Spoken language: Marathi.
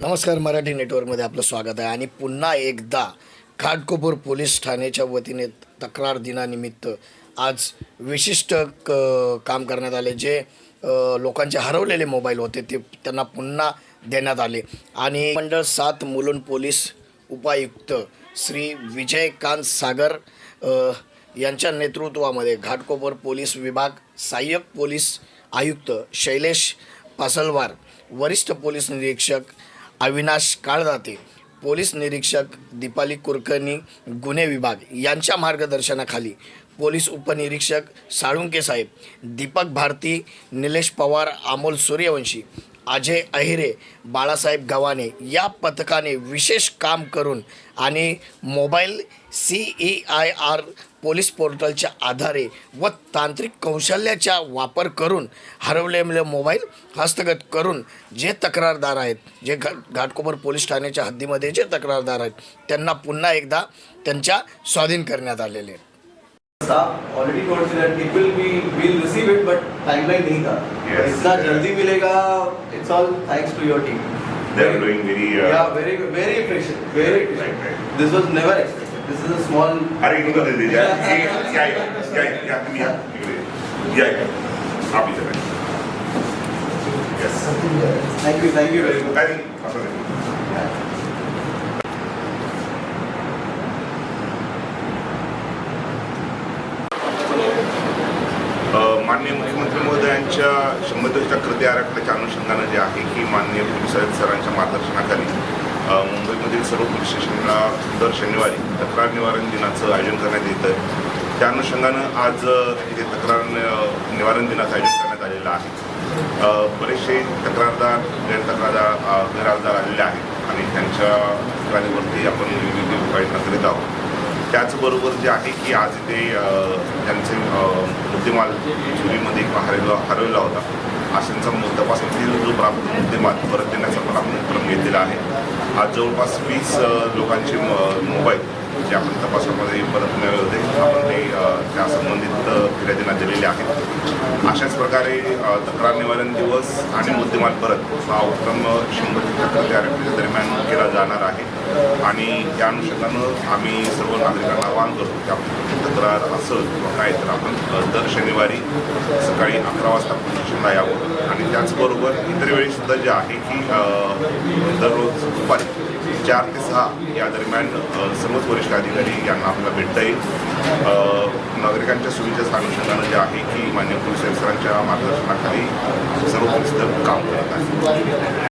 नमस्कार मराठी नेटवर्कमध्ये आपलं स्वागत आहे. आणि पुन्हा एकदा घाटकोपूर पोलीस ठाण्याच्या वतीने तक्रार दिनानिमित्त आज विशिष्ट क काम करण्यात आले जे लोकांचे हरवलेले मोबाईल होते ते त्यांना पुन्हा देण्यात आले. आणि मंडळ सात मुलुंड पोलीस उपायुक्त श्री विजयकांत सागर यांच्या नेतृत्वामध्ये घाटकोपर पोलीस विभाग सहाय्यक पोलीस आयुक्त शैलेश पासलवार वरिष्ठ पोलीस निरीक्षक अविनाश काळदाते पोलीस निरीक्षक दीपाली कुलकर्णी गुन्हे विभाग यांच्या मार्गदर्शनाखाली पोलीस उपनिरीक्षक साळुंके साहेब दीपक भारती निलेश पवार अमोल सूर्यवंशी अजय अहिरे बाळासाहेब गव्हाणे या पथकाने विशेष काम करून आणि mobile C E I R police पोर्टलच्या आधारे व तांत्रिक कौशल्याचा वापर करून हरवलेले मोबाईल हस्तगत करून जे तक्रारदार आहेत जे घा घाटकोपर पोलीस ठाण्याच्या हद्दीमध्ये जे तक्रारदार आहेत त्यांना पुन्हा एकदा त्यांच्या स्वाधीन करण्यात आलेले था already told me that it will be will receive it but timeline नहीं था इतना जल्दी मिलेगा it's all thanks to your team They are doing very uh, yeah very very efficient very efficient. Right, right. This was never expected. This is a small. अरे इनको दे दे यार क्या क्या क्या तुम यहाँ निकले या आप इधर yes. Thank you, thank you very much. महोदयांच्या शंभर दिवसाच्या कृती आराखड्याच्या अनुषंगानं जे आहे की माननीय पोलीस आयुक्त सरांच्या मार्गदर्शनाखाली मुंबईमधील सर्व पोलीस स्टेशनला दर शनिवारी तक्रार निवारण दिनाचं आयोजन करण्यात येतं त्या अनुषंगानं आज इथे तक्रार निवारण दिनाचं आयोजन करण्यात आलेलं आहे. बरेचसे तक्रारदार गैरतक्रारदार अ, आलेले आहेत आणि त्यांच्या तक्रारीवरती आपण विविध उपाययोजना करीत आहोत. त्याचबरोबर जे आहे की आज इथे त्यांचे मुद्देमाल चोरीमध्ये किंवा हरवला हरवला होता. अशांचा मुद्दापासून तपासणीतील जो प्राप्त मुद्देमाल परत देण्याचा पण आपण उपक्रम घेतलेला आहे. आज जवळपास वीस लोकांचे मोबाईल जे आपण तपासामध्ये परत मिळवले होते आपण ते त्या संबंधित अ, फिर्यादींना दिलेले आहेत. अशाच प्रकारे तक्रार निवारण दिवस आणि मुद्देमाल परत हा उपक्रम शंभर टक्के दरम्यान केला जाणार आहे. आणि त्या अनुषंगानं आम्ही सर्व नागरिकांना आवाहन करतो की आपली तक्रार असेल किंवा काय तर आपण दर शनिवारी सकाळी अकरा वाजता पोलीस यावं. आणि त्याचबरोबर इतर वेळीसुद्धा जे आहे की दररोज दुपारी चार ते सहा या दरम्यान सर्वच वरिष्ठ अधिकारी यांना आपल्याला भेटता येईल. नागरिकांच्या सुविधेच्या अनुषंगानं जे आहे की मान्य पोलीस आयुक्त मार्गदर्शनाखाली सर्व पोलीस दल काम करत आहे